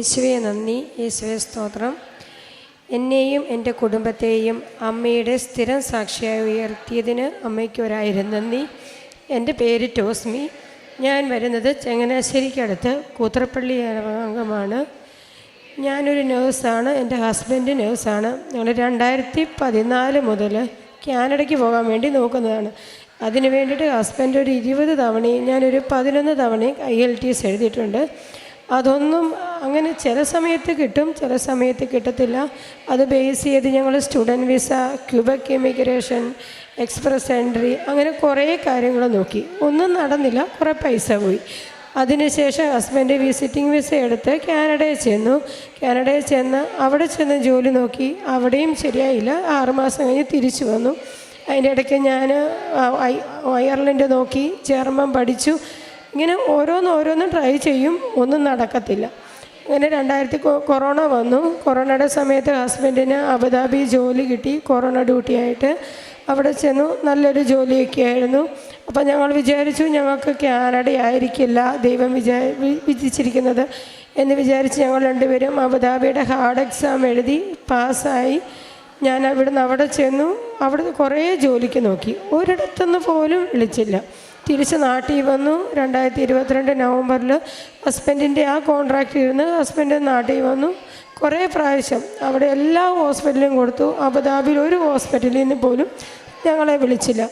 യേശുവെ നന്ദി. യേശുവെ സ്തോത്രം. എന്നെയും എന്റെ കുടുംബത്തെയും അമ്മയുടെ സ്ഥിരം സാക്ഷിയായി ഉയർത്തിയതിന് അമ്മയ്ക്കൊരായിരം നന്ദി. എന്റെ പേര് ടോസ്മി. ഞാൻ വരുന്നത് ചങ്ങനാശ്ശേരിക്കടുത്ത് കൂത്രപ്പള്ളി അംഗമാണ്. ഞാനൊരു നേഴ്സാണ്. എന്റെ ഹസ്ബൻഡ് നേഴ്സാണ്. ഞങ്ങൾ രണ്ടായിരത്തി പതിനാല് മുതൽ കാനഡയ്ക്ക് പോകാൻ വേണ്ടി നോക്കുന്നതാണ്. അതിന് വേണ്ടിയിട്ട് ഹസ്ബൻഡ് ഒരു ഇരുപത് തവണയും ഞാനൊരു പതിനൊന്ന് തവണയും ഐ എൽ ടി എസ് എഴുതിയിട്ടുണ്ട്. അതൊന്നും അങ്ങനെ ചില സമയത്ത് കിട്ടും ചില സമയത്ത് കിട്ടത്തില്ല. അത് ബേസ് ചെയ്ത് ഞങ്ങൾ student visa Quebec immigration express entry അങ്ങനെ കുറേ കാര്യങ്ങൾ നോക്കി. ഒന്നും നടന്നില്ല കുറേ പൈസ പോയി. അതിനുശേഷം ഹസ്ബൻഡ് വിസിറ്റിംഗ് വിസ എടുത്ത് കാനഡയിൽ ചെന്നു. കാനഡയിൽ ചെന്ന് അവിടെ ചെന്ന് ജോലി നോക്കി. അവിടെയും ശരിയായില്ല. ആറുമാസം കഴിഞ്ഞ് തിരിച്ചു വന്നു. അതിന്റെ ഇടയ്ക്ക് ഞാൻ അയർലൻഡ് നോക്കി. ജർമ്മൻ പഠിച്ചു. ഇങ്ങനെ ഓരോന്ന് ട്രൈ ചെയ്യും ഒന്നും നടക്കത്തില്ല. അങ്ങനെ രണ്ടായിരത്തി കൊറോണ വന്നു. കൊറോണയുടെ സമയത്ത് ഹസ്ബൻഡിന് അബുദാബി ജോലി കിട്ടി. കൊറോണ ഡ്യൂട്ടി ആയിട്ട് അവിടെ ചെന്നു. നല്ലൊരു ജോലിയൊക്കെ ആയിരുന്നു. അപ്പം ഞങ്ങൾ വിചാരിച്ചു ഞങ്ങൾക്ക് കാനഡ ആയിരിക്കില്ല. ദൈവം വിചാ വിധിച്ചിരിക്കുന്നത്. എന്ന് വിചാരിച്ച് ഞങ്ങൾ രണ്ടുപേരും അബുദാബിയുടെ ഹാർഡ് എക്സാം എഴുതി പാസ്സായി. ഞാൻ അവിടുന്ന് അവിടെ ചെന്നു. അവിടെ കുറേ ജോലിക്ക് നോക്കി. ഒരിടത്തുനിന്ന് പോലും വിളിച്ചില്ല. തിരിച്ച് നാട്ടിൽ വന്നു. രണ്ടായിരത്തി ഇരുപത്തിരണ്ട് നവംബറിൽ ഹസ്ബൻഡിന്റെ ആ കോൺട്രാക്റ്റ് ഇരുന്ന് ഹസ്ബൻഡ് നാട്ടിൽ വന്നു. കുറേ പ്രാവശ്യം അവിടെ എല്ലാ ഹോസ്പിറ്റലും കൊടുത്തു. അബുദാബിയിൽ ഒരു ഹോസ്പിറ്റലിൽ നിന്ന് പോലും ഞങ്ങളെ വിളിച്ചില്ല.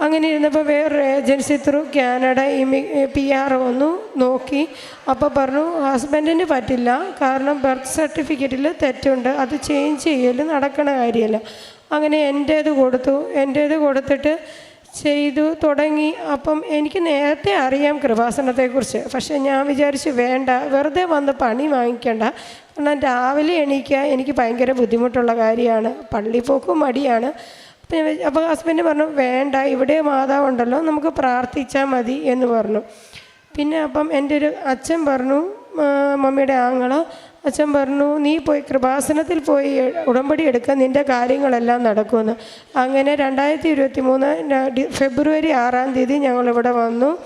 അങ്ങനെ ഇരുന്നപ്പോൾ വേറൊരു ഏജൻസി ത്രൂ കാനഡ ഇമി പി ആർ വന്നു. നോക്കി. അപ്പോൾ പറഞ്ഞു ഹസ്ബൻഡിന് പറ്റില്ല. കാരണം ബർത്ത് സർട്ടിഫിക്കറ്റിൽ തെറ്റുണ്ട്. അത് ചേഞ്ച് ചെയ്യൽ നടക്കണ കാര്യമല്ല. അങ്ങനെ എന്റേത് കൊടുത്തു. എന്റേത് കൊടുത്തിട്ട് ചെയ്തു തുടങ്ങി. അപ്പം എനിക്ക് നേരത്തെ അറിയാം കൃപാസനത്തെക്കുറിച്ച്. പക്ഷേ ഞാൻ വിചാരിച്ചു വേണ്ട വെറുതെ വന്ന് പണി വാങ്ങിക്കണ്ട. കാരണം രാവിലെ എണീക്കുക എനിക്ക് ഭയങ്കര ബുദ്ധിമുട്ടുള്ള കാര്യമാണ്. പള്ളിപ്പോക്കും മടിയാണ്. അപ്പം ഞാൻ അപ്പോൾ ഹസ്ബൻഡ് പറഞ്ഞു വേണ്ട ഇവിടെ മാതാവുണ്ടല്ലോ നമുക്ക് പ്രാർത്ഥിച്ചാൽ മതി എന്ന് പറഞ്ഞു. പിന്നെ അപ്പം എന്റെ ഒരു അച്ഛൻ പറഞ്ഞു മമ്മിയുടെ ആങ്ങള അച്ഛൻ പറഞ്ഞു നീ പോയി കൃപാസനത്തിൽ പോയി ഉടമ്പടി എടുക്കാൻ നിന്റെ കാര്യങ്ങളെല്ലാം നടക്കുമെന്ന്. അങ്ങനെ രണ്ടായിരത്തി ഇരുപത്തി മൂന്ന് ഫെബ്രുവരി ആറാം തീയതി ഞങ്ങളിവിടെ വന്നു.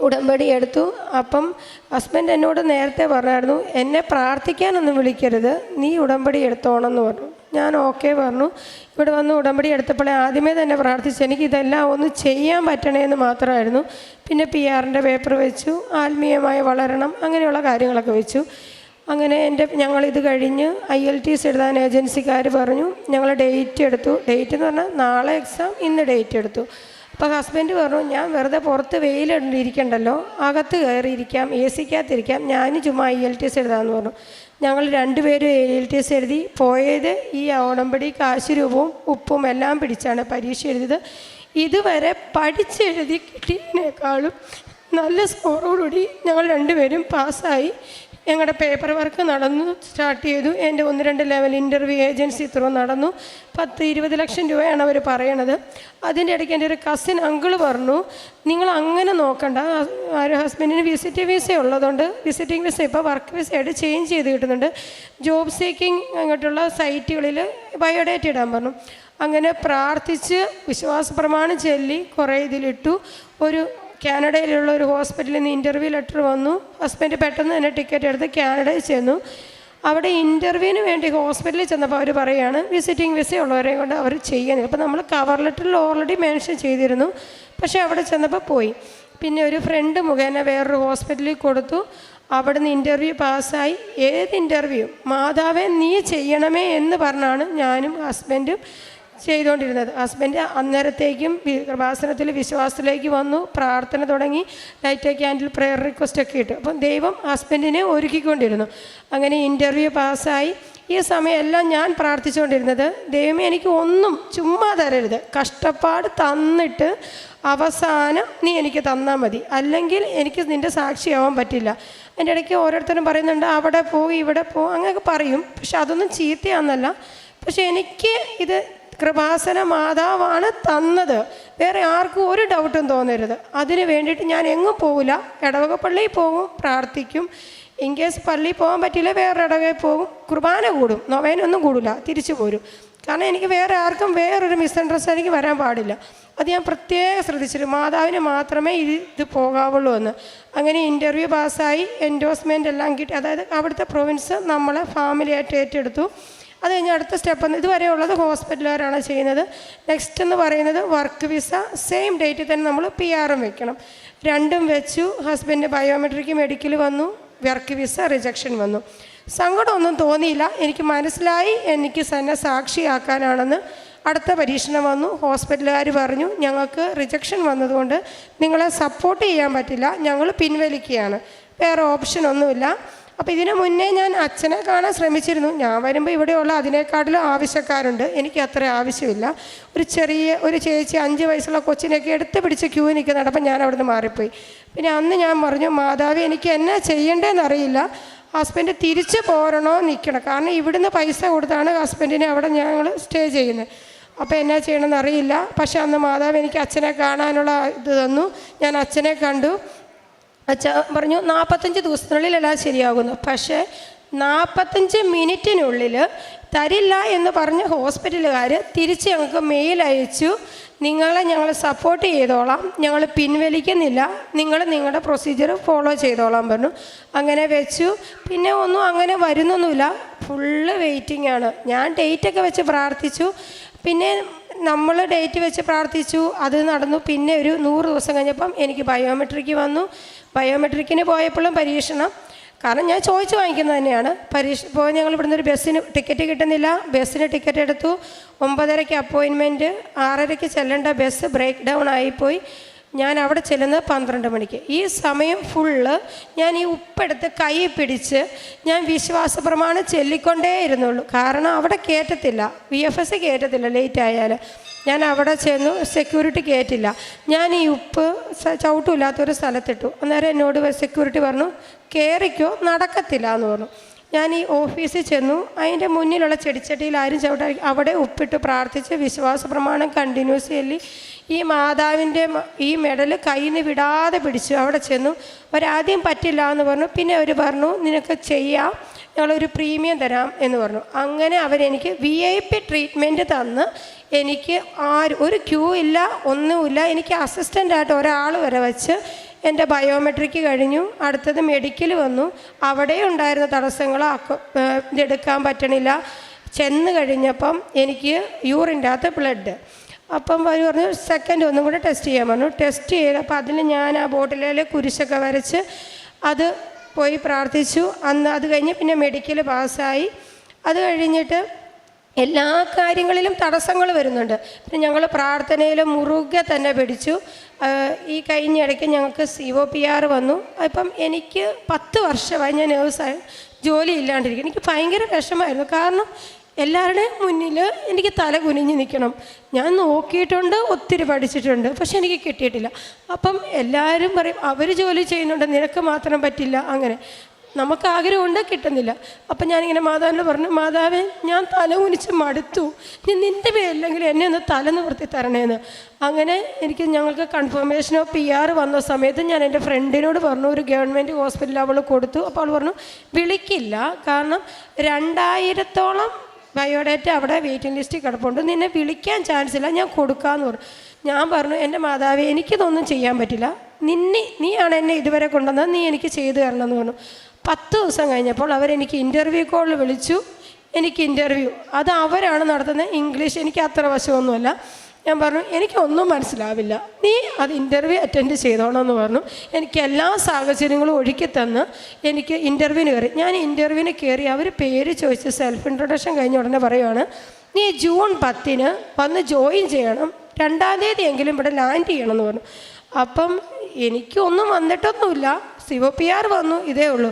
ഉടമ്പടി എടുത്തു. അപ്പം ഹസ്ബൻഡ് എന്നോട് നേരത്തെ പറഞ്ഞായിരുന്നു എന്നെ പ്രാർത്ഥിക്കാനൊന്നും വിളിക്കരുത്. നീ ഉടമ്പടി എടുത്തോണം എന്ന് പറഞ്ഞു. ഞാൻ ഓക്കെ പറഞ്ഞു. ഇവിടെ വന്ന് ഉടമ്പടി എടുത്തപ്പോഴേ ആദ്യമേ തന്നെ പ്രാർത്ഥിച്ചു എനിക്ക് ഇതെല്ലാം ഒന്ന് ചെയ്യാൻ പറ്റണേന്ന് മാത്രമായിരുന്നു. പിന്നെ പി ആറിന്റെ പേപ്പർ വെച്ചു ആത്മീയമായി വളരണം അങ്ങനെയുള്ള കാര്യങ്ങളൊക്കെ വെച്ചു. അങ്ങനെ എന്റെ ഞങ്ങളിത് കഴിഞ്ഞ് ഐ എൽ ടി എസ് എഴുതാൻ ഏജൻസിക്കാർ പറഞ്ഞു ഞങ്ങൾ ഡേറ്റ് എടുത്തു. ഡേറ്റ് എന്ന് പറഞ്ഞാൽ നാളെ എക്സാം ഇന്ന് ഡേറ്റ് എടുത്തു. അപ്പോൾ ഹസ്ബൻഡ് പറഞ്ഞു ഞാൻ വെറുതെ പുറത്ത് വെയിലിരിക്കണ്ടല്ലോ അകത്ത് കയറിയിരിക്കാം എ സിക്കകത്തിരിക്കാം ഞാൻ ചുമ്മാ ഐ എൽ ടി എസ് എഴുതാമെന്ന് പറഞ്ഞു. ഞങ്ങൾ രണ്ടുപേരും എ എൽ ടി എസ് എഴുതി പോയത് ഈ ഓണമ്പടി കാശ് രൂപവും ഉപ്പും എല്ലാം പിടിച്ചാണ് പരീക്ഷ എഴുതിയത്. ഇതുവരെ പഠിച്ചെഴുതി കിട്ടിയതിനേക്കാളും നല്ല സ്കോറോടുകൂടി ഞങ്ങൾ രണ്ടുപേരും പാസ്സായി. ഞങ്ങളുടെ പേപ്പർ വർക്ക് നടന്നു സ്റ്റാർട്ട് ചെയ്തു. എന്റെ ഒന്ന് രണ്ട് ലെവൽ ഇന്റർവ്യൂ ഏജൻസി ത്രൂ നടന്നു. പത്ത് ഇരുപത് ലക്ഷം രൂപയാണ് അവർ പറയണത്. അതിന്റെ ഇടയ്ക്ക് എന്റെ ഒരു കസിൻ അങ്കിൾ പറഞ്ഞു നിങ്ങൾ അങ്ങനെ നോക്കണ്ട. ഒരു ഹസ്ബൻഡിന് വിസിറ്റ് വിസ ഉള്ളതുകൊണ്ട് വിസിറ്റിംഗ് വിസ ഇപ്പോൾ വർക്ക് വിസ ആയിട്ട് ചേഞ്ച് ചെയ്ത് കിട്ടുന്നുണ്ട്. ജോബ് സീക്കിംഗ് അങ്ങോട്ടുള്ള സൈറ്റുകളിൽ ബയോഡേറ്റ ഇടാൻ പറഞ്ഞു. അങ്ങനെ പ്രാർത്ഥിച്ച് വിശ്വാസപ്രമാണം ചൊല്ലി കുറേ ഇതിലിട്ടു. ഒരു കാനഡയിലുള്ള ഒരു ഹോസ്പിറ്റലിൽ നിന്ന് ഇന്റർവ്യൂ ലെറ്റർ വന്നു. ഹസ്ബൻഡ് പെട്ടെന്ന് തന്നെ ടിക്കറ്റ് എടുത്ത് കാനഡയിൽ ചെന്നു. അവിടെ ഇന്റർവ്യൂവിന് വേണ്ടി ഹോസ്പിറ്റലിൽ ചെന്നപ്പോൾ അവർ പറയുകയാണ് വിസിറ്റിംഗ് വിസ ഉള്ളവരെ കൊണ്ട് അവർ ചെയ്യുന്നത് അപ്പോൾ നമ്മൾ കവർ ലെറ്ററിൽ ഓൾറെഡി മെൻഷൻ ചെയ്തിരുന്നു. പക്ഷേ അവിടെ ചെന്നപ്പോൾ പോയി. പിന്നെ ഒരു ഫ്രണ്ട് മുഖേന വേറൊരു ഹോസ്പിറ്റലിൽ കൊടുത്തു. അവിടുന്ന് ഇന്റർവ്യൂ പാസ്സായി. ഏത് ഇന്റർവ്യൂ മാതാവേ നീ ചെയ്യണമേ എന്ന് പറഞ്ഞാണ് ഞാനും ഹസ്ബൻഡും ചെയ്തുകൊണ്ടിരുന്നത്. ഹസ്ബൻഡ് അന്നേരത്തേക്കും കൃപാസനത്തിൽ വിശ്വാസത്തിലേക്ക് വന്നു പ്രാർത്ഥന തുടങ്ങി ലൈറ്റ് ക്യാൻഡിൽ പ്രെയർ റിക്വസ്റ്റ് ഒക്കെ ഇട്ടു. അപ്പം ദൈവം ഹസ്ബൻഡിനെ ഒരുക്കിക്കൊണ്ടിരുന്നു. അങ്ങനെ ഇന്റർവ്യൂ പാസ്സായി ഈ സമയമെല്ലാം ഞാൻ പ്രാർത്ഥിച്ചുകൊണ്ടിരുന്നത് ദൈവമേ എനിക്ക് ഒന്നും ചുമ്മാ തരരുത്. കഷ്ടപ്പാട് തന്നിട്ട് അവസാനം നീ എനിക്ക് തന്നാൽ മതി. അല്ലെങ്കിൽ എനിക്ക് നിന്റെ സാക്ഷിയാവാൻ പറ്റില്ല. അതിന്റെ ഇടയ്ക്ക് ഓരോരുത്തരും പറയുന്നുണ്ട് അവിടെ പോയി ഇവിടെ പോ. അങ്ങനെയൊക്കെ പറയും. പക്ഷെ അതൊന്നും ചീത്തയാണെന്നല്ല പക്ഷെ എനിക്ക് ഇത് കൃപാസന മാതാവാണ് തന്നത്. വേറെ ആർക്കും ഒരു ഡൗട്ടും തോന്നരുത്. അതിന് വേണ്ടിയിട്ട് ഞാൻ എങ്ങും പോകില്ല ഇടവക പള്ളിയിൽ പോകും പ്രാർത്ഥിക്കും. ഇൻ കേസ് പള്ളിയിൽ പോകാൻ പറ്റില്ല വേറെ ഇടവകയിൽ പോകും. കുർബാന കൂടും. നൊവേനൊന്നും കൂടില്ല തിരിച്ചു പോരും. കാരണം എനിക്ക് വേറെ ആർക്കും വേറൊരു മിസ്അണ്ടർസ്റ്റാൻഡിങ് വരാൻ പാടില്ല. അത് ഞാൻ പ്രത്യേകം ശ്രദ്ധിച്ചിട്ട് മാതാവിന് മാത്രമേ ഇത് ഇത് പോകാവുള്ളൂ എന്ന്. അങ്ങനെ ഇന്റർവ്യൂ പാസ്സായി എൻഡോസ്മെന്റ് എല്ലാം കിട്ടി. അതായത് അവിടുത്തെ പ്രൊവിൻസ് നമ്മളെ ഫാമിലിയായിട്ട് ഏറ്റെടുത്തു. അത് കഴിഞ്ഞ് അടുത്ത സ്റ്റെപ്പ് എന്ന് ഇതുവരെ ഉള്ളത് ഹോസ്പിറ്റലുകാരാണ് ചെയ്യുന്നത്. നെക്സ്റ്റ് എന്ന് പറയുന്നത് വർക്ക് വിസ സെയിം ഡേറ്റിൽ തന്നെ നമ്മൾ പി ആറും വെക്കണം. രണ്ടും വെച്ചു ഹസ്ബൻഡ് ബയോമെട്രിക് മെഡിക്കൽ വന്നു വർക്ക് വിസ റിജക്ഷൻ വന്നു. സങ്കടമൊന്നും തോന്നിയില്ല. എനിക്ക് മനസ്സിലായി. എനിക്ക് തന്നെ സാക്ഷിയാക്കാനാണെന്ന് അടുത്ത പരീക്ഷണം വന്നു. ഹോസ്പിറ്റലുകാർ പറഞ്ഞു ഞങ്ങൾക്ക് റിജക്ഷൻ വന്നതുകൊണ്ട് നിങ്ങളെ സപ്പോർട്ട് ചെയ്യാൻ പറ്റില്ല. ഞങ്ങൾ പിൻവലിക്കുകയാണ്. വേറെ ഓപ്ഷൻ ഒന്നുമില്ല. അപ്പോൾ ഇതിനു മുന്നേ ഞാൻ അച്ഛനെ കാണാൻ ശ്രമിച്ചിരുന്നു. ഞാൻ വരുമ്പോൾ ഇവിടെയുള്ള അതിനേക്കാട്ടിലും ആവശ്യക്കാരുണ്ട്. എനിക്ക് അത്ര ആവശ്യമില്ല. ഒരു ചെറിയ ഒരു ചേച്ചി അഞ്ച് വയസ്സുള്ള കൊച്ചിനെയൊക്കെ എടുത്ത് പിടിച്ച് ക്യൂ നിൽക്കുന്നുണ്ട്. അപ്പം ഞാൻ അവിടുന്ന് മാറിപ്പോയി. പിന്നെ അന്ന് ഞാൻ പറഞ്ഞു മാതാവി എനിക്ക് എന്നാ ചെയ്യേണ്ടതെന്ന് അറിയില്ല ഹസ്ബൻഡ് തിരിച്ച് പോരണോ നിൽക്കണം കാരണം ഇവിടുന്ന് പൈസ കൊടുത്താണ് ഹസ്ബൻഡിനെ അവിടെ ഞങ്ങൾ സ്റ്റേ ചെയ്യുന്നത്. അപ്പോൾ എന്നാ ചെയ്യണമെന്ന് അറിയില്ല പക്ഷെ അന്ന് മാതാവ് എനിക്ക് അച്ഛനെ കാണാനുള്ള ഇത് തന്നു. ഞാൻ അച്ഛനെ കണ്ടു. അച്ഛ പറഞ്ഞു നാൽപ്പത്തഞ്ച് ദിവസത്തിനുള്ളിൽ എല്ലാം ശരിയാകുന്നു. പക്ഷേ നാൽപ്പത്തഞ്ച് മിനിറ്റിനുള്ളിൽ തരില്ല എന്ന് പറഞ്ഞ ഹോസ്പിറ്റലുകാർ തിരിച്ച് ഞങ്ങൾക്ക് മെയിൽ അയച്ചു. നിങ്ങളെ ഞങ്ങൾ സപ്പോർട്ട് ചെയ്തോളാം. ഞങ്ങൾ പിൻവലിക്കുന്നില്ല. നിങ്ങൾ നിങ്ങളുടെ പ്രൊസീജിയർ ഫോളോ ചെയ്തോളാം പറഞ്ഞു. അങ്ങനെ വെച്ചു. പിന്നെ ഒന്നും അങ്ങനെ വരുന്നൊന്നുമില്ല. ഫുള്ള് വെയിറ്റിംഗ് ആണ്. ഞാൻ ഡേറ്റൊക്കെ വെച്ച് പ്രാർത്ഥിച്ചു. പിന്നെ നമ്മൾ ഡേറ്റ് വെച്ച് പ്രാർത്ഥിച്ചു. അത് നടന്നു. പിന്നെ ഒരു നൂറ് ദിവസം കഴിഞ്ഞപ്പം എനിക്ക് ബയോമെട്രിക്ക് വന്നു. ബയോമെട്രിക്കിന് പോയപ്പോഴും പരീക്ഷണം. കാരണം ഞാൻ ചോദിച്ചു വാങ്ങിക്കുന്നത് തന്നെയാണ്. പരീക്ഷ പോയി ഞങ്ങൾ ഇവിടുന്ന് ഒരു ബസ്സിന് ടിക്കറ്റ് കിട്ടുന്നില്ല. ബസ്സിന് ടിക്കറ്റ് എടുത്തു. ഒമ്പതരയ്ക്ക് അപ്പോയിൻമെന്റ് ആറരയ്ക്ക് ചെല്ലേണ്ട ബസ് ബ്രേക്ക് ഡൗൺ ആയിപ്പോയി. ഞാൻ അവിടെ ചെല്ലുന്നത് പന്ത്രണ്ട് മണിക്ക്. ഈ സമയം ഫുള്ള് ഞാൻ ഈ ഉപ്പെടുത്ത് കൈ പിടിച്ച് ഞാൻ വിശ്വാസപ്രമാണം പ്രമാണം ചൊല്ലിക്കൊണ്ടേ ഇരുന്നുള്ളൂ കാരണം അവിടെ കയറ്റത്തില്ല വി എഫ് എസ് കയറ്റത്തില്ല ലേറ്റ് ആയാൽ. ഞാൻ അവിടെ ചെന്നു സെക്യൂരിറ്റി കയറ്റില്ല ഞാൻ ഈ ഉപ്പ് ചവിട്ടുമില്ലാത്തൊരു സ്ഥലത്തിട്ടു. അന്നേരം എന്നോട് സെക്യൂരിറ്റി പറഞ്ഞു കയറിക്കോ നടക്കത്തില്ല എന്ന് പറഞ്ഞു. ഞാൻ ഈ ഓഫീസിൽ ചെന്നു അതിന്റെ മുന്നിലുള്ള ചെടിച്ചട്ടിയിൽ ആരും ചവിട്ടാ അവിടെ ഉപ്പിട്ട് പ്രാർത്ഥിച്ച് വിശ്വാസ പ്രമാണം കണ്ടിന്യൂസ് ചെല്ലി ഈ മാതാവിന്റെ ഈ മെഡൽ കയ്യിൽ നിന്ന് വിടാതെ പിടിച്ചു. അവിടെ ചെന്നു അവരാദ്യം പറ്റില്ല എന്ന് പറഞ്ഞു പിന്നെ അവർ പറഞ്ഞു നിനക്ക് ചെയ്യാം ഞങ്ങളൊരു പ്രീമിയം തരാം എന്ന് പറഞ്ഞു. അങ്ങനെ അവരെനിക്ക് വി ഐ പി ട്രീറ്റ്മെന്റ് തന്ന്. എനിക്ക് ആ ഒരു ക്യൂ ഇല്ല ഒന്നുമില്ല എനിക്ക് അസിസ്റ്റന്റായിട്ട് ഒരാൾ വരെ വെച്ച് എന്റെ ബയോമെട്രിക് കഴിഞ്ഞു. അടുത്തത് മെഡിക്കൽ വന്നു. അവിടെ ഉണ്ടായിരുന്ന തടസ്സങ്ങൾ എടുക്കാൻ പറ്റണില്ല. ചെന്ന് കഴിഞ്ഞപ്പം എനിക്ക് യൂറിന്റെ അകത്ത് ബ്ലഡ് അപ്പം അവർ പറഞ്ഞു സെക്കൻഡ് ഒന്നും കൂടെ ടെസ്റ്റ് ചെയ്യാൻ പറഞ്ഞു. ടെസ്റ്റ് ചെയ്തപ്പോൾ അതിൽ ഞാൻ ആ ബോട്ടിലിൽ കുരിശൊക്കെ വരച്ച് അത് പോയി പ്രാർത്ഥിച്ചു. അന്ന് അത് കഴിഞ്ഞ് പിന്നെ മെഡിക്കൽ പാസ്സായി അത് കഴിഞ്ഞിട്ട് എല്ലാ കാര്യങ്ങളിലും തടസ്സങ്ങൾ വരുന്നുണ്ട്. പിന്നെ ഞങ്ങൾ പ്രാർത്ഥനയിൽ മുറുകെ തന്നെ പിടിച്ചു. ഈ കഴിഞ്ഞ ഇടയ്ക്ക് ഞങ്ങൾക്ക് സി ഒ പി ആർ വന്നു. അപ്പം എനിക്ക് പത്ത് വർഷമായി ഞാൻ നേഴ്സായി. ജോലി ഇല്ലാണ്ടിരിക്കും എനിക്ക് ഭയങ്കര വിഷമമായിരുന്നു. കാരണം എല്ലാവരുടെയും മുന്നിൽ എനിക്ക് തല കുനിഞ്ഞ് നിൽക്കണം. ഞാൻ നോക്കിയിട്ടുണ്ട് ഒത്തിരി പഠിച്ചിട്ടുണ്ട്. പക്ഷെ എനിക്ക് കിട്ടിയിട്ടില്ല. അപ്പം എല്ലാവരും പറയും അവർ ജോലി ചെയ്യുന്നുണ്ട് നിനക്ക് മാത്രം പറ്റില്ല അങ്ങനെ. നമുക്ക് ആഗ്രഹമുണ്ട് കിട്ടുന്നില്ല. അപ്പം ഞാനിങ്ങനെ മാതാവിനോട് പറഞ്ഞു മാതാവേ ഞാൻ തല കുനിച്ച് മടുത്തു. ഞാൻ നിന്റെ പേരില്ലെങ്കിൽ എന്നെ ഒന്ന് തല നിവർത്തി തരണേന്ന്. അങ്ങനെ എനിക്ക് ഞങ്ങൾക്ക് കൺഫർമേഷനോ പി ആർ വന്ന സമയത്ത് ഞാൻ എന്റെ ഫ്രണ്ടിനോട് പറഞ്ഞു ഒരു ഗവൺമെന്റ് ഹോസ്പിറ്റലിൽ അവൾ കൊടുത്തു. അപ്പോൾ അവൾ പറഞ്ഞു വിളിക്കില്ല കാരണം രണ്ടായിരത്തോളം ബയോഡേറ്റ അവിടെ വെയിറ്റിംഗ് ലിസ്റ്റിൽ കിടപ്പുണ്ട്. നിന്നെ വിളിക്കാൻ ചാൻസ് ഇല്ല ഞാൻ കൊടുക്കാമെന്ന് പറഞ്ഞു. ഞാൻ പറഞ്ഞു എന്റെ മാതാവേ എനിക്കിതൊന്നും ചെയ്യാൻ പറ്റില്ല. നിന്നെ നീയാണ് എന്നെ ഇതുവരെ കൊണ്ടുവന്നത്. നീ എനിക്ക് ചെയ്തു തരണം എന്ന് പറഞ്ഞു. പത്ത് ദിവസം കഴിഞ്ഞപ്പോൾ അവരെനിക്ക് ഇന്റർവ്യൂ കോളിൽ വിളിച്ചു. എനിക്ക് ഇന്റർവ്യൂ അത് അവരാണ് നടത്തുന്നത്. ഇംഗ്ലീഷ് എനിക്ക് അത്ര വശമൊന്നുമല്ല. ഞാൻ പറഞ്ഞു എനിക്കൊന്നും മനസ്സിലാവില്ല. നീ അത് ഇന്റർവ്യൂ അറ്റൻഡ് ചെയ്തോണമെന്ന് പറഞ്ഞു. എനിക്ക് എല്ലാ സാഹചര്യങ്ങളും ഒഴുക്കി തന്ന് എനിക്ക് ഇന്റർവ്യൂവിന് കയറി. ഞാൻ ഇന്റർവ്യൂവിന് കയറി അവർ പേര് ചോദിച്ച് സെൽഫ് ഇൻട്രൊഡക്ഷൻ കഴിഞ്ഞ ഉടനെ പറയുവാണ് നീ ജൂൺ പത്തിന് വന്ന് ജോയിൻ ചെയ്യണം. രണ്ടാം തീയതി എങ്കിലും ഇവിടെ ലാൻഡ് ചെയ്യണമെന്ന് പറഞ്ഞു. അപ്പം എനിക്കൊന്നും വന്നിട്ടൊന്നുമില്ല. സി ഒ പി ആർ വന്നു ഇതേ ഉള്ളൂ.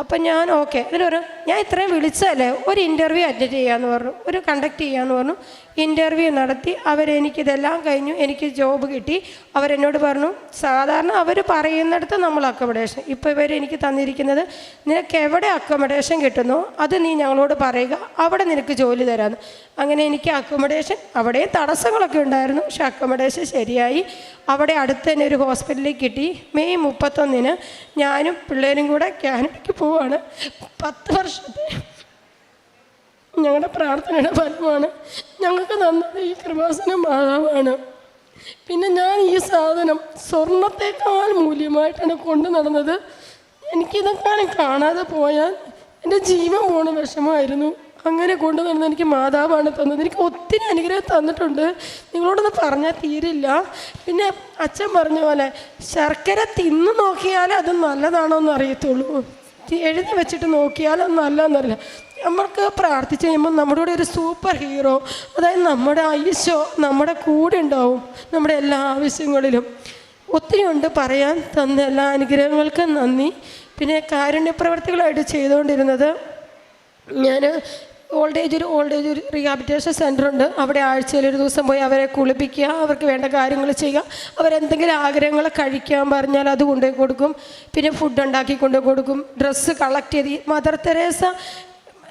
അപ്പം ഞാൻ ഓക്കെ എന്നിട്ട് പറഞ്ഞു ഞാൻ ഇത്രയും വിളിച്ചതല്ലേ? ഒരു ഇന്റർവ്യൂ അറ്റൻഡ് ചെയ്യാമെന്ന് പറഞ്ഞു ഒരു കണ്ടക്ട് ചെയ്യാമെന്ന് പറഞ്ഞു. ഇന്റർവ്യൂ നടത്തി അവരെനിക്കിതെല്ലാം കഴിഞ്ഞു എനിക്ക് ജോബ് കിട്ടി. അവരെന്നോട് പറഞ്ഞു സാധാരണ അവർ പറയുന്നിടത്ത് നമ്മൾ അക്കോമഡേഷൻ ഇപ്പോൾ ഇവർ എനിക്ക് തന്നിരിക്കുന്നത് നിനക്ക് എവിടെ അക്കോമഡേഷൻ കിട്ടുന്നു? അത് നീ ഞങ്ങളോട് പറയുക. അവിടെ നിനക്ക് ജോലി തരാമെന്ന് അങ്ങനെ എനിക്ക് അക്കോമഡേഷൻ അവിടെയും തടസ്സങ്ങളൊക്കെ ഉണ്ടായിരുന്നു. പക്ഷെ അക്കോമഡേഷൻ ശരിയായി. അവിടെ അടുത്ത് തന്നെ ഒരു ഹോസ്പിറ്റലിൽ കിട്ടി. മെയ് മുപ്പത്തൊന്നിന് ഞാനും പിള്ളേരും കൂടെ കാനഡയ്ക്ക് പോവാണ്. പത്ത് വർഷത്തെ ഞങ്ങളുടെ പ്രാർത്ഥനയുടെ ഫലമാണ്. ഞങ്ങൾക്ക് തന്നത് ഈ കൃപാസന മാതാവാണ്. പിന്നെ ഞാൻ ഈ സാധനം സ്വർണത്തെക്കാൾ മൂല്യമായിട്ടാണ് കൊണ്ടു നടന്നത്. എനിക്കിതൊക്കെ കാണാതെ പോയാൽ എന്റെ ജീവൻ പോണ വിഷമമായിരുന്നു. അങ്ങനെ കൊണ്ടു നടന്ന് എനിക്ക് മാതാവാണ് തന്നത്. എനിക്ക് ഒത്തിരി അനുഗ്രഹം തന്നിട്ടുണ്ട്. നിങ്ങളോടൊന്ന് പറഞ്ഞാൽ തീരില്ല. പിന്നെ അച്ഛൻ പറഞ്ഞ പോലെ ശർക്കര തിന്ന് നോക്കിയാലേ അത് നല്ലതാണോ എന്ന് അറിയത്തുള്ളൂ. എഴുതി വെച്ചിട്ട് നോക്കിയാൽ അത് നല്ലതെന്നറിയില്ല നമ്മൾക്ക് പ്രാർത്ഥിച്ച് കഴിയുമ്പോൾ നമ്മുടെ കൂടെ ഒരു സൂപ്പർ ഹീറോ അതായത് നമ്മുടെ ഈശോ നമ്മുടെ കൂടെ ഉണ്ടാവും നമ്മുടെ എല്ലാ ആവശ്യങ്ങളിലും. ഒത്തിരി ഉണ്ട് പറയാൻ തന്ന എല്ലാ അനുഗ്രഹങ്ങൾക്കും നന്ദി. പിന്നെ കാരുണ്യ പ്രവർത്തികളായിട്ട് ചെയ്തുകൊണ്ടിരുന്നത് ഞാൻ ഓൾഡ് ഏജ് ഒരു ഓൾഡ് ഏജ് ഒരു റീഹാബിറ്റേഷൻ സെന്റർ ഉണ്ട്. അവിടെ ആഴ്ചയിൽ ഒരു ദിവസം പോയി അവരെ കുളിപ്പിക്കുക അവർക്ക് വേണ്ട കാര്യങ്ങൾ ചെയ്യുക. അവരെന്തെങ്കിലും ആഗ്രഹങ്ങൾ കഴിക്കാൻ പറഞ്ഞാൽ അത് കൊണ്ടുപോയി കൊടുക്കും. പിന്നെ ഫുഡ് ഉണ്ടാക്കി കൊണ്ടുപോയി കൊടുക്കും. ഡ്രസ്സ് കളക്ട് ചെയ്ത്. മദർ തെരേസ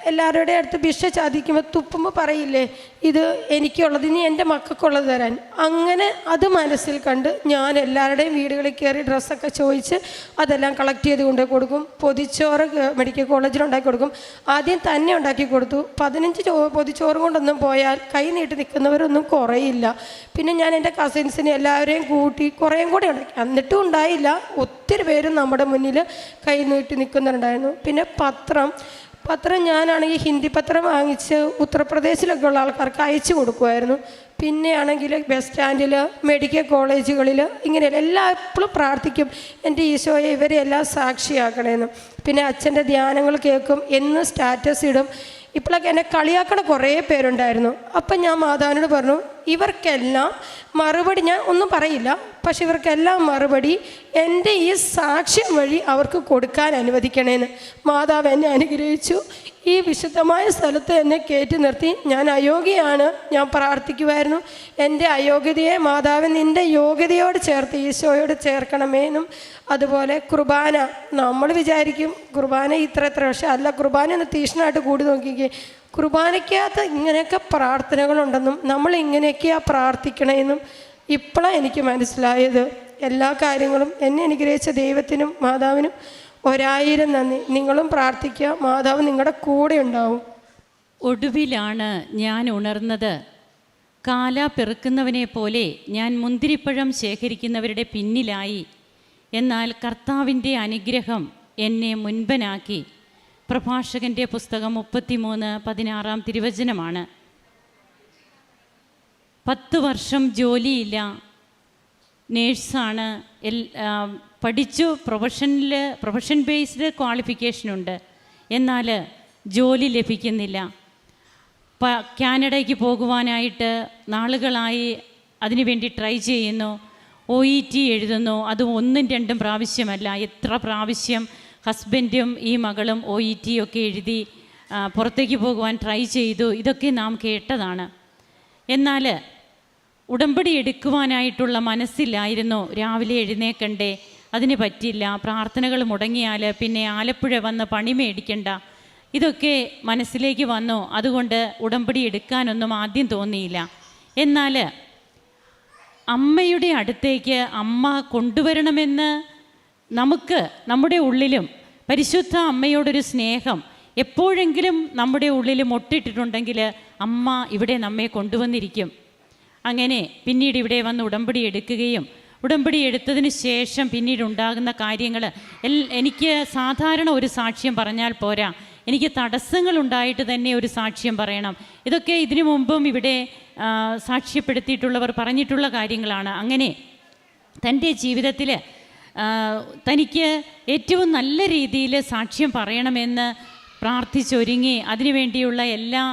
എല്ലാവരുടെ അടുത്ത് ഭിക്ഷ ചാദിക്കുമ്പോൾ തുപ്പുമ്പോൾ പറയില്ലേ ഇത് എനിക്കുള്ളത് ഇനി എന്റെ മക്കൾക്കുള്ളത് തരാൻ. അങ്ങനെ അത് മനസ്സിൽ കണ്ട് ഞാൻ എല്ലാവരുടെയും വീടുകളിൽ കയറി ഡ്രസ്സൊക്കെ ചോദിച്ച് അതെല്ലാം കളക്ട് ചെയ്ത് കൊണ്ടുപോയി കൊടുക്കും. പൊതിച്ചോറ് മെഡിക്കൽ കോളേജിൽ ഉണ്ടാക്കി കൊടുക്കും. ആദ്യം തന്നെ ഉണ്ടാക്കി കൊടുത്തു. പതിനഞ്ച് ചോ പൊതിച്ചോറ് കൊണ്ടൊന്നും പോയാൽ കൈ നീട്ടി നിൽക്കുന്നവരൊന്നും കുറയില്ല. പിന്നെ ഞാൻ എന്റെ കസിൻസിനെ എല്ലാവരെയും കൂട്ടി കുറേയും കൂടെ ഉണ്ടാക്കി. എന്നിട്ടും ഉണ്ടായില്ല. ഒത്തിരി പേരും നമ്മുടെ മുന്നിൽ കൈ നീട്ടി നിൽക്കുന്നുണ്ടായിരുന്നു പിന്നെ പത്രം പത്രം ഞാനാണെങ്കിൽ ഹിന്ദി പത്രം വാങ്ങിച്ച് ഉത്തർപ്രദേശിലൊക്കെ ഉള്ള ആൾക്കാർക്ക് അയച്ചു കൊടുക്കുമായിരുന്നു. പിന്നെ ആണെങ്കിൽ ബസ് സ്റ്റാൻഡിൽ മെഡിക്കൽ കോളേജുകളിൽ ഇങ്ങനെ എല്ലാ എപ്പോഴും പ്രാർത്ഥിക്കും എന്റെ ഈശോയെ ഇവരെ എല്ലാം സാക്ഷിയാക്കണേന്ന്. പിന്നെ അച്ഛന്റെ ധ്യാനങ്ങൾ കേൾക്കും എന്ന് സ്റ്റാറ്റസ് ഇടും. ഇപ്പോഴൊക്കെ എന്നെ കളിയാക്കണ കുറേ പേരുണ്ടായിരുന്നു. അപ്പം ഞാൻ മാതാവിനോട് പറഞ്ഞു ഇവർക്കെല്ലാം മറുപടി ഞാൻ ഒന്നും പറയില്ല. പക്ഷെ ഇവർക്കെല്ലാം മറുപടി എന്റെ ഈ സാക്ഷ്യം വഴി അവർക്ക് കൊടുക്കാൻ അനുവദിക്കണേന്ന്. മാതാവ് എന്നെ അനുഗ്രഹിച്ചു. ഈ വിശുദ്ധമായ സ്ഥലത്ത് എന്നെ കയറ്റി നിർത്തി. ഞാൻ അയോഗ്യയാണ്. ഞാൻ പ്രാർത്ഥിക്കുമായിരുന്നു എന്റെ അയോഗ്യതയെ മാതാവ് നിന്റെ യോഗ്യതയോട് ചേർത്ത് ഈശോയോട് ചേർക്കണമേന്നും അതുപോലെ കുർബാന. നമ്മൾ വിചാരിക്കും കുർബാന ഇത്ര എത്ര പക്ഷെ അല്ല കുർബാന ഒന്ന് തീഷ്ണമായിട്ട് കൂടി നോക്കിക്കേ. കുർബാനയ്ക്കകത്ത് ഇങ്ങനെയൊക്കെ പ്രാർത്ഥനകളുണ്ടെന്നും നമ്മൾ ഇങ്ങനെയൊക്കെയാണ് പ്രാർത്ഥിക്കണമെന്നും ഇപ്പോഴാണ് എനിക്ക് മനസ്സിലായത്. എല്ലാ കാര്യങ്ങളും എന്നെ അനുഗ്രഹിച്ച ദൈവത്തിനും മാതാവിനും ഒരായിരം നന്ദി. നിങ്ങളും പ്രാർത്ഥിക്കുക. മാതാവ് നിങ്ങളുടെ കൂടെ ഉണ്ടാവും. ഒടുവിലാണ് ഞാൻ ഉണർന്നത്. കാല പെറുക്കുന്നവനെ പോലെ ഞാൻ മുന്തിരിപ്പഴം ശേഖരിക്കുന്നവരുടെ പിന്നിലായി. എന്നാൽ കർത്താവിന്റെ അനുഗ്രഹം എന്നെ മുൻപനാക്കി. പ്രഭാഷകന്റെ പുസ്തകം മുപ്പത്തിമൂന്ന് പതിനാറാം തിരുവചനമാണ്. പത്ത് വർഷം ജോലിയില്ല. നേഴ്സാണ്. എൽ പഠിച്ചു പ്രൊഫഷനിൽ പ്രൊഫഷൻ ബേസ്ഡ് ക്വാളിഫിക്കേഷനുണ്ട് എന്നാൽ ജോലി ലഭിക്കുന്നില്ല. പ കാനഡയ്ക്ക് പോകുവാനായിട്ട് നാളുകളായി അതിനുവേണ്ടി ട്രൈ ചെയ്യുന്നു. ഒ ഇ ടി എഴുതുന്നു. അത് ഒന്നും രണ്ടും പ്രാവശ്യമല്ല. എത്ര പ്രാവശ്യം ഹസ്ബൻഡും ഈ മകളും ഒ ഇ ടി ഒക്കെ എഴുതി പുറത്തേക്ക് പോകുവാൻ ട്രൈ ചെയ്തു. ഇതൊക്കെ നാം കേട്ടതാണ്. എന്നാൽ ഉടമ്പടി എടുക്കുവാനായിട്ടുള്ള മനസ്സില്ലായിരുന്നു രാവിലെ എഴുന്നേക്കണ്ടേ. അതിന് പറ്റില്ല പ്രാർത്ഥനകൾ മുടങ്ങിയാൽ പിന്നെ ആലപ്പുഴ വന്ന് പണി മേടിക്കണ്ട. ഇതൊക്കെ മനസ്സിലേക്ക് വന്നു. അതുകൊണ്ട് ഉടമ്പടി എടുക്കാനൊന്നും ആദ്യം തോന്നിയില്ല. എന്നാൽ അമ്മയുടെ അടുത്തേക്ക് അമ്മ കൊണ്ടുവരണമെന്ന് നമുക്ക് നമ്മുടെ ഉള്ളിലും പരിശുദ്ധ അമ്മയോടൊരു സ്നേഹം എപ്പോഴെങ്കിലും നമ്മുടെ ഉള്ളിൽ മൊട്ടിട്ടിട്ടുണ്ടെങ്കിൽ അമ്മ ഇവിടെ നമ്മെ കൊണ്ടുവന്നിരിക്കും. അങ്ങനെ പിന്നീട് ഇവിടെ വന്ന് ഉടമ്പടി എടുക്കുകയും ഉടമ്പടി എടുത്തതിന് ശേഷം പിന്നീട് ഉണ്ടാകുന്ന കാര്യങ്ങൾ എനിക്ക് സാധാരണ ഒരു സാക്ഷ്യം പറഞ്ഞാൽ പോരാ. എനിക്ക് തടസ്സങ്ങൾ ഉണ്ടായിട്ട് തന്നെ ഒരു സാക്ഷ്യം പറയണം. ഇതൊക്കെ ഇതിനു മുമ്പും ഇവിടെ സാക്ഷ്യപ്പെടുത്തിയിട്ടുള്ളവർ പറഞ്ഞിട്ടുള്ള കാര്യങ്ങളാണ്. അങ്ങനെ തന്റെ ജീവിതത്തിൽ തനിക്ക് ഏറ്റവും നല്ല രീതിയിൽ സാക്ഷ്യം പറയണമെന്ന് പ്രാർത്ഥിച്ചൊരുങ്ങി അതിനുവേണ്ടിയുള്ള എല്ലാ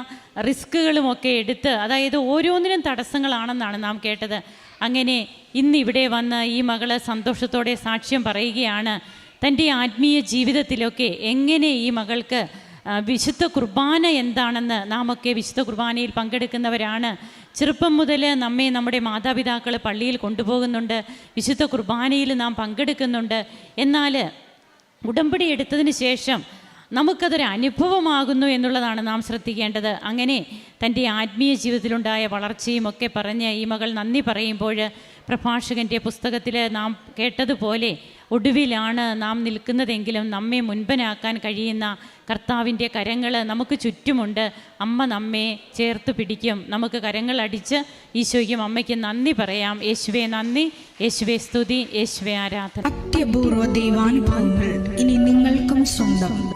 റിസ്ക്കുകളുമൊക്കെ എടുത്ത് അതായത് ഓരോന്നിനും തടസ്സങ്ങളാണെന്നാണ് നാം കേട്ടത്. അങ്ങനെ ഇന്ന് ഇവിടെ വന്ന് ഈ മകൾ സന്തോഷത്തോടെ സാക്ഷ്യം പറയുകയാണ്. തന്റെ ആത്മീയ ജീവിതത്തിലൊക്കെ എങ്ങനെ ഈ മകൾക്ക് വിശുദ്ധ കുർബാന എന്താണെന്ന് നാമൊക്കെ വിശുദ്ധ കുർബാനയിൽ പങ്കെടുക്കുന്നവരാണ്. ചെറുപ്പം മുതൽ നമ്മെ നമ്മുടെ മാതാപിതാക്കൾ പള്ളിയിൽ കൊണ്ടുപോകുന്നുണ്ട്. വിശുദ്ധ കുർബാനയിൽ നാം പങ്കെടുക്കുന്നുണ്ട്. എന്നാൽ ഉടമ്പടി എടുത്തതിന് ശേഷം നമുക്കതൊരു അനുഭവമാകുന്നു എന്നുള്ളതാണ് നാം ശ്രദ്ധിക്കേണ്ടത്. അങ്ങനെ തന്റെ ആത്മീയ ജീവിതത്തിലുണ്ടായ വളർച്ചയും ഒക്കെ പറഞ്ഞ് ഈ മകൾ നന്ദി പറയുമ്പോൾ പ്രഭാഷകന്റെ പുസ്തകത്തിൽ നാം കേട്ടതുപോലെ ഒടുവിലാണ് നാം നിൽക്കുന്നതെങ്കിലും നമ്മെ മുൻപനാക്കാൻ കഴിയുന്ന കർത്താവിന്റെ കരങ്ങൾ നമുക്ക് ചുറ്റുമുണ്ട്. അമ്മ നമ്മെ ചേർത്ത് പിടിക്കും. നമുക്ക് കരങ്ങൾ അടിച്ച് ഈശോയ്ക്കും അമ്മയ്ക്ക് നന്ദി പറയാം. യേശുവെ നന്ദി. യേശുവെ സ്തുതി. യേശുവെ ആരാധന. അത്യപൂർവ ദൈവാനുഭവങ്ങൾ ഇനി നിങ്ങൾക്കും സ്വന്തം.